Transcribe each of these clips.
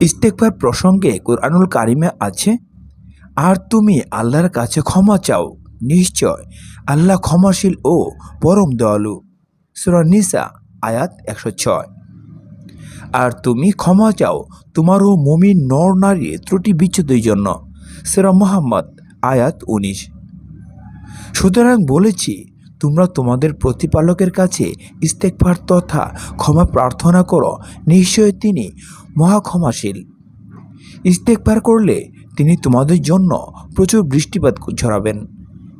ইস্তেকবার প্রসঙ্গে কোরআনুল কারিমে আছে, আর তুমি আল্লাহর কাছে ক্ষমা চাও, নিশ্চয় আল্লাহ ক্ষমাশীল ও পরম দয়ালু। সুরা নিসা, আয়াত একশো ছয়। আর তুমি ক্ষমা চাও তোমার ও মমিন নর নারী ত্রুটি বিচ্ছেদের জন্য। সেরা মোহাম্মদ, আয়াত উনিশ। সুতরাং বলেছি তোমরা তোমাদের প্রতিপালকের কাছে ইস্তেকফার তথা ক্ষমা প্রার্থনা করো। নিশ্চয় তিনি মহাক্ষমাশীল। ইস্তেকফার করলে তিনি তোমাদের জন্য প্রচুর বৃষ্টিপাত ঝরাবেন।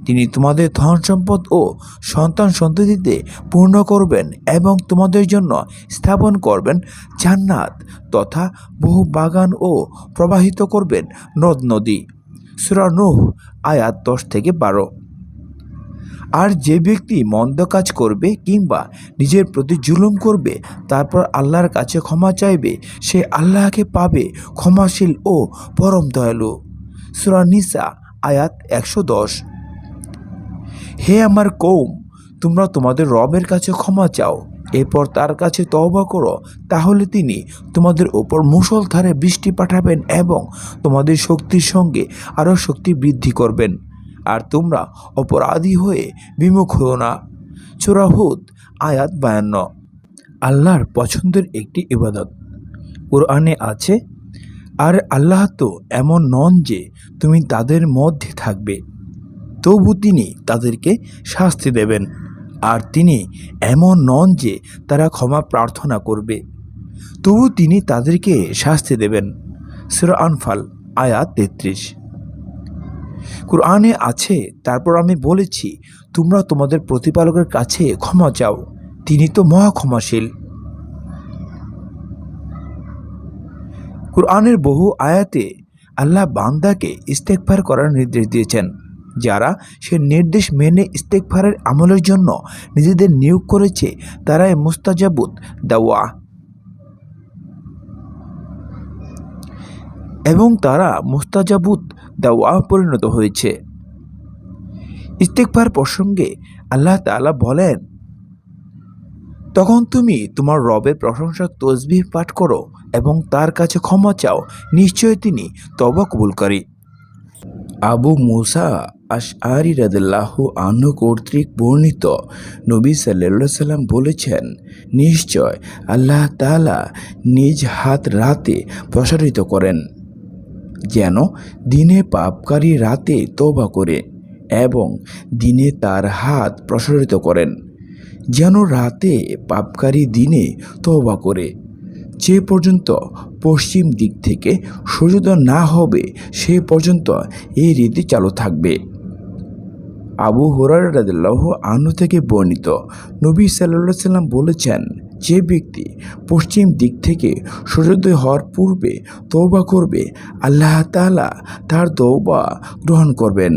তিনি তোমাদের ধন সম্পদ ও সন্তান সন্ততিতে পূর্ণ করবেন এবং তোমাদের জন্য স্থাপন করবেন জান্নাত তথা বহু বাগান ও প্রবাহিত করবেন নদ নদী। সুরানুহ আয়াত দশ থেকে বারো। আর যে ব্যক্তি মন্দ কাজ করবে কিংবা নিজের প্রতি জুলুম করবে, তারপর আল্লাহর কাছে ক্ষমা চাইবে, সে আল্লাহকে পাবে ক্ষমাশীল ও পরম দয়ালু। সুরা নিসা, আয়াত একশো দশ। হে আমার কৌম তোমরা তোমাদের রবের কাছে ক্ষমা চাও। এরপর তার কাছে তওবা করো। তাহলে তিনি তোমাদের ওপর মুষলধারে বৃষ্টি পাঠাবেন এবং তোমাদের শক্তির সঙ্গে আরও শক্তি বৃদ্ধি করবেন। আর তোমরা অপরাধী হয়ে বিমুখ হও না। চোরাহুদ আয়াত বায়ান্ন। আল্লাহর পছন্দের একটি ইবাদত। কোরআনে আছে, আর আল্লাহ তো এমন নন যে তুমি তাদের মধ্যে থাকবে। তবু তিনি তাদেরকে শাস্তি দেবেন। আর তিনি এমন নন যে তারা ক্ষমা প্রার্থনা করবে। তবু তিনি তাদেরকে শাস্তি দেবেন। সুরা আনফাল, আয়াত তেত্রিশ। কোরআনে আছে, তারপর আমি বলেছি, তোমরা তোমাদের প্রতিপালকের কাছে ক্ষমা চাও। তিনি তো মহা ক্ষমাশীল। কোরআনের বহু আয়াতে আল্লাহ বান্দাকে ইস্তেকফার করার নির্দেশ দিয়েছেন, যারা সে নির্দেশ মেনে ইস্তেকফারের আমলের জন্য নিজেদের নিয়োগ করেছে, তারাই মুস্তাজাবুদ দাওয়া এবং তারা মুস্তাজাবুদ দাওয়া পরিণত হয়েছে। ইস্তেকফার প্রসঙ্গে আল্লাহ তাআলা বলেন, তখন তুমি তোমার রবের প্রশংসা তসবিহ পাঠ করো এবং তার কাছে ক্ষমা চাও। নিশ্চয় তিনি তবা কবুলকারী। আবু মুসা আশআরি রাদিল্লাহ আনু কর্তৃক বর্ণিত নবী সাল্লাহ সাল্লাম বলেছেন, নিশ্চয় আল্লাহ তাআলা নিজ হাত রাতে প্রসারিত করেন। যেন দিনে পাপকারী রাতে তবা করে এবং দিনে তার হাত প্রসারিত করেন, যেন রাতে পাপকারী দিনে তবা করে। যে পর্যন্ত পশ্চিম দিক থেকে সূর্যোদয় না হবে, সে পর্যন্ত এই রীতি চালু থাকবে। আবু হরার রাদিল্লাহ আনু থেকে বর্ণিত নবী সাল্লা সাল্লাম বলেছেন যে ব্যক্তি পশ্চিম দিক থেকে সূর্যোদয় হওয়ার পূর্বে তৌবা করবে, আল্লাহ তালা তার তৌবা গ্রহণ করবেন।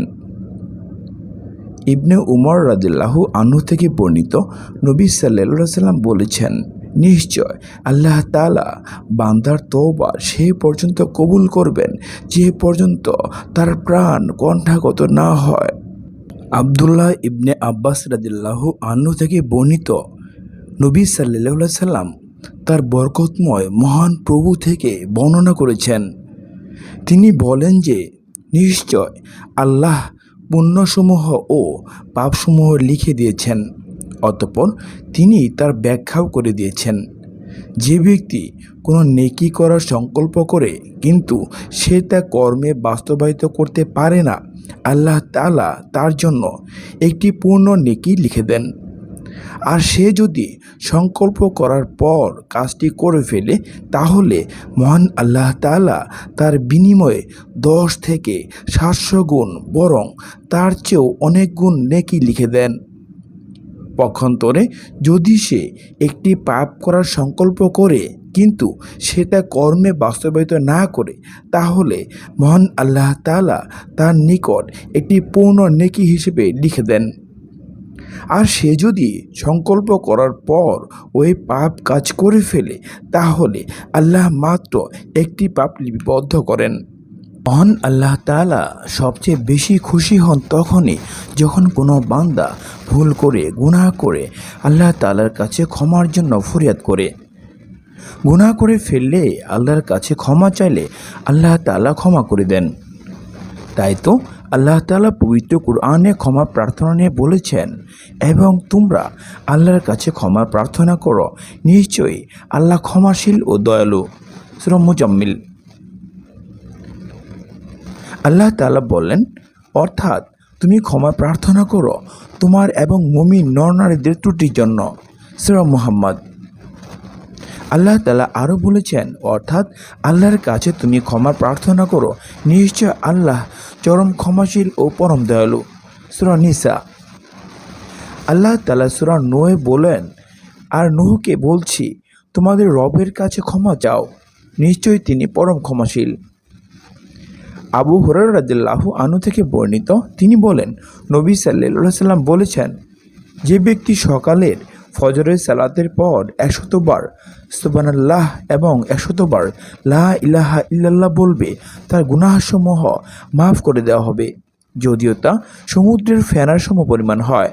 ইবনে উমর রাদিল্লাহু আনু থেকে বর্ণিত নবী সাল্লা সাল্লাম বলেছেন, নিশ্চয় আল্লাহ তালা বান্দার তৌবা সে পর্যন্ত কবুল করবেন, যে পর্যন্ত তার প্রাণ কণ্ঠাগত না হয়। আবদুল্লাহ ইবনে আব্বাস রাদিল্লাহু আনু থেকে বর্ণিত নবী সাল্লাহ সাল্লাম তার বরকতময় মহান প্রভু থেকে বর্ণনা করেছেন। তিনি বলেন যে, নিশ্চয় আল্লাহ পুণ্যসমূহ ও পাপসমূহ লিখে দিয়েছেন, অতপর তিনি তার ব্যাখ্যাও করে দিয়েছেন। যে ব্যক্তি কোনো নেকি করার সংকল্প করে, কিন্তু সে তা কর্মে বাস্তবায়িত করতে পারে না, আল্লাহ তালা তার জন্য একটি পূর্ণ নেকি লিখে দেন। আর সে যদি সংকল্প করার পর কাজটি করে ফেলে, তাহলে মহান আল্লাহ তালা তার বিনিময়ে দশ থেকে সাতশো গুণ বরং তার চেয়েও অনেক গুণ নেকি লিখে দেন। পক্ষান্তরে যদি সে একটি পাপ করার সংকল্প করে, কিন্তু সেটা কর্মে বাস্তবায়িত না করে, তাহলে মহান আল্লাহ তালা তার নিকট একটি পূর্ণ নেকি হিসেবে লিখে দেন। আর সে যদি সংকল্প করার পর ওই পাপ কাজ করে ফেলে, তাহলে আল্লাহ মাত্র একটি পাপ লিপিবদ্ধ করেন। মহান আল্লাহ তালা সবচেয়ে বেশি খুশি হন তখনই যখন কোনো বান্দা ভুল করে, গুনাহ করে, আল্লাহ তালার কাছে ক্ষমার জন্য ফরিয়াদ করে। গুনাহ করে ফেললে, আল্লাহর কাছে ক্ষমা চাইলে আল্লাহ তাআলা ক্ষমা করে দেন। তাই তো? আল্লাহ তালা পবিত্র কোরআনে ক্ষমা প্রার্থনা নিয়ে বলেছেন, এবং তোমরা আল্লাহর কাছে ক্ষমা প্রার্থনা করো। নিশ্চয়ই আল্লাহ ক্ষমাশীল ও দয়ালু। সুরা মুজাম্মিল। আল্লাহ তালা বললেন, অর্থাৎ তুমি ক্ষমা প্রার্থনা করো তোমার এবং মমিন নরনারীদের ত্রুটির জন্য। শ্রম মুহাম্মদ। আল্লাহ তালা আরও বলেছেন, অর্থাৎ আল্লাহর কাছে তুমি ক্ষমা প্রার্থনা করো। নিশ্চয় আল্লাহ চরম ক্ষমাশীল ও পরম দয়ালু। সুরা নিসা। আল্লাহ তালা সুরা নোয়ে বলেন, আর নোহকে বলছি, তোমাদের রবের কাছে ক্ষমা চাও। নিশ্চয়ই তিনি পরম ক্ষমাশীল। আবু হরার আনু থেকে বর্ণিত, তিনি বলেন, নবী সাল্লাহ সাল্লাম বলেছেন, যে ব্যক্তি সকালের ফজরের সালাতের পর একশতবার সুবানাল্লাহ এবং একশতবার লা ইলাহা ইল্লাল্লাহ বলবে, তার গুনাহসমূহ মাফ করে দেওয়া হবে। যদিও তা সমুদ্রের ফেনার সম পরিমাণ হয়।